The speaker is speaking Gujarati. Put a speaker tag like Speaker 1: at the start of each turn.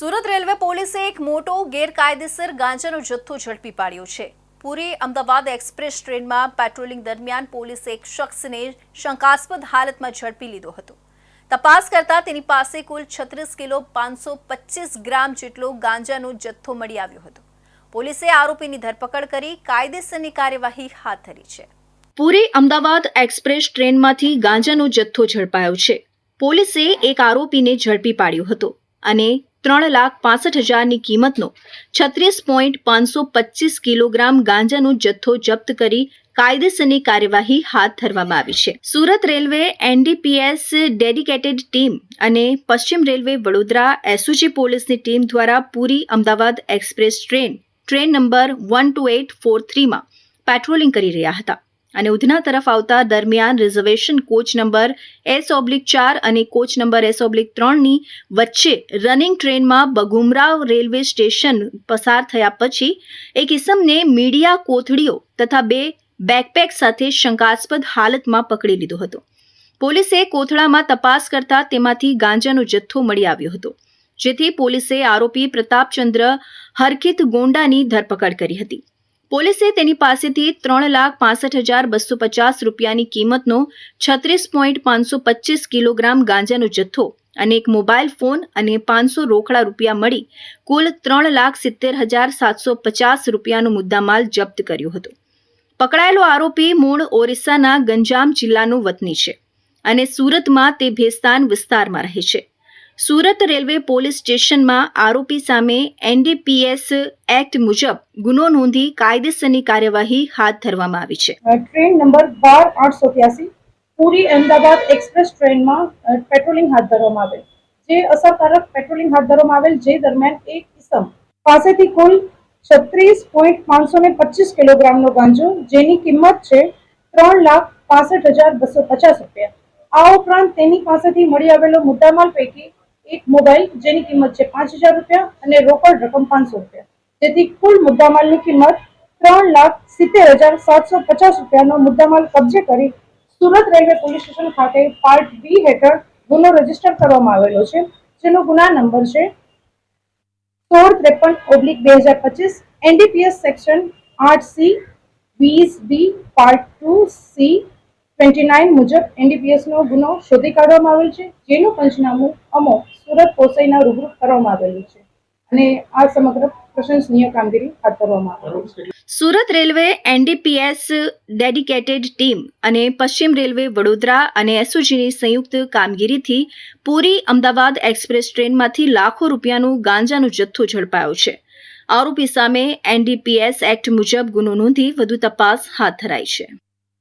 Speaker 1: સુરત રેલવે પોલીસે એક મોટો ગેરકાયદેસર ગાંજાનો જથ્થો ઝડપી પાડ્યો છે. પુરી અમદાવાદ એક્સપ્રેસ ટ્રેનમાં પેટ્રોલિંગ દરમિયાન પોલીસે એક શખ્સને શંકાસ્પદ હાલતમાં ઝડપી લીધો હતો. તપાસ કરતા તેની પાસે કુલ છત્રીસ કિલો પાંચસો પચીસ ગ્રામ જેટલો ગાંજાનો જથ્થો મળી આવ્યો હતો. પોલીસે આરોપીની ધરપકડ કરી કાયદેસરની કાર્યવાહી હાથ ધરી છે. પુરી અમદાવાદ એક્સપ્રેસ ટ્રેનમાંથી ગાંજાનો જથ્થો ઝડપાયો છે. પોલીસે એક આરોપીને ઝડપી પાડ્યો હતો અને ત્રણ લાખ પાસઠ હજારની કિંમતનો છત્રીસ પોઈન્ટ પાંચસો પચીસ કિલોગ્રામ ગાંજાનો જથ્થો જપ્ત કરી કાયદેસરની કાર્યવાહી હાથ ધરવામાં આવી છે. Surat railway NDPS dedicated team અને પશ્ચિમ રેલવે વડોદરા એસઓજી પોલીસની ટીમ દ્વારા Puri Ahmedabad express train train number one two eight four થ્રીમાં patrolling કરી રહ્યા હતા. અને ઉધના તરફ આવતા દરમિયાન reservation coach number S oblique ચાર અને કોચ નંબર એસ ઓબ્લિક ત્રણની વચ્ચે રનિંગ ટ્રેનમાં બગુમરાવ રેલવે સ્ટેશન પસાર થયા પછી એક ઇસમને મીડિયા કોથળીઓ તથા બે બેકપેક સાથે શંકાસ્પદ હાલતમાં પકડી લીધો હતો. પોલીસે કોથળામાં તપાસ કરતા તેમાંથી ગાંજાનો જથ્થો મળી આવ્યો હતો, જેથી પોલીસે આરોપી પ્રતાપચંદ્ર હરકિત ગોંડાની ધરપકડ કરી હતી. પોલીસે તેની પાસેથી ત્રણ લાખ પાસઠ હજાર બસો પચાસ રૂપિયાની કિંમતનો છત્રીસ પોઈન્ટ પાંચસો પચીસ કિલોગ્રામ ગાંજાનો જથ્થો અને એક મોબાઈલ ફોન અને પાંચસો રોકડા રૂપિયા મળી કુલ ત્રણ લાખ સિત્તેર હજાર સાતસો પચાસ રૂપિયાનો મુદ્દામાલ જપ્ત કર્યો હતો. પકડાયેલો આરોપી મૂળ ઓરિસ્સાના ગંજામ જિલ્લાનો વતની છે અને સુરતમાં તે ભેસ્તાન વિસ્તારમાં રહે છે. સુરત રેલવે પોલીસ સ્ટેશનમાં આરોપી સામે એનડીપીએસ એક્ટ મુજબ ગુનો નોંધી કાયદેસરની કાર્યવાહી હાથ ધરવામાં આવી છે.
Speaker 2: ટ્રેન નંબર બાર આઠસો ત્યાસી, પુરી અમદાવાદ એક્સપ્રેસ ટ્રેનમાં પેટ્રોલિંગ હાથ ધરવામાં આવેલ. જે અસરકારક પેટ્રોલિંગ હાથ ધરવામાં આવેલ, જે દરમિયાન એક કિસમ પાસેથી કુલ છત્રીસ પોઈન્ટ પાંચસો ને પચીસ કિલોગ્રામનો ગાંજો, જેની કિંમત છે ત્રણ લાખ પાસઠ હજાર બસો પચાસ રૂપિયા. આ ઉપરાંત તેની પાસેથી મળી આવેલો મુદ્દામાલ પૈકી એક મોબાઈલ જેની કિંમત છે પાંચ હજાર રૂપિયા અને રોકડ રકમ પાંચસો રૂપિયા. જેથી કુલ મુદ્દામાલની કિંમત ત્રણ લાખ સિત્તેર હજાર સાતસો પચાસ રૂપિયાનો મુદ્દામાલ કબજે કરી સુરત રેલવે પોલીસ સ્ટેશન ખાતે પાર્ટ બી હેઠળ ગુનો રજિસ્ટર કરવામાં આવેલો છે, જેનો ગુના નંબર છે સોળ ત્રેપન ઓબ્લિક બે હજાર પચીસ, એનડીપીએસ સેક્શન આઠ સી, વીસ B, part two C twenty nine મુજબ એનડીપીએસ નો ગુનો શોધી કાઢવામાં આવેલ છે, જેનું પંચનામું અમો સુરત પોસાઈના રૂબરૂ કરવામાં આવેલું છે. અને આ સમગ્ર પ્રશંસનીય કામગીરી હાથ ધરવામાં આવેલી
Speaker 1: Surat railway NDPS dedicated team અને પશ્ચિમ રેલવે વડોદરા અને એસઓજીની સંયુક્ત કામગીરીથી પુરી અમદાવાદ એક્સપ્રેસ ટ્રેનમાંથી લાખો રૂપિયાનું ગાંજાનો જથ્થો ઝડપાયો છે. આરોપી સામે એનડીપીએસ એક્ટ મુજબ ગુનો નોંધી વધુ તપાસ હાથ ધરાઈ છે.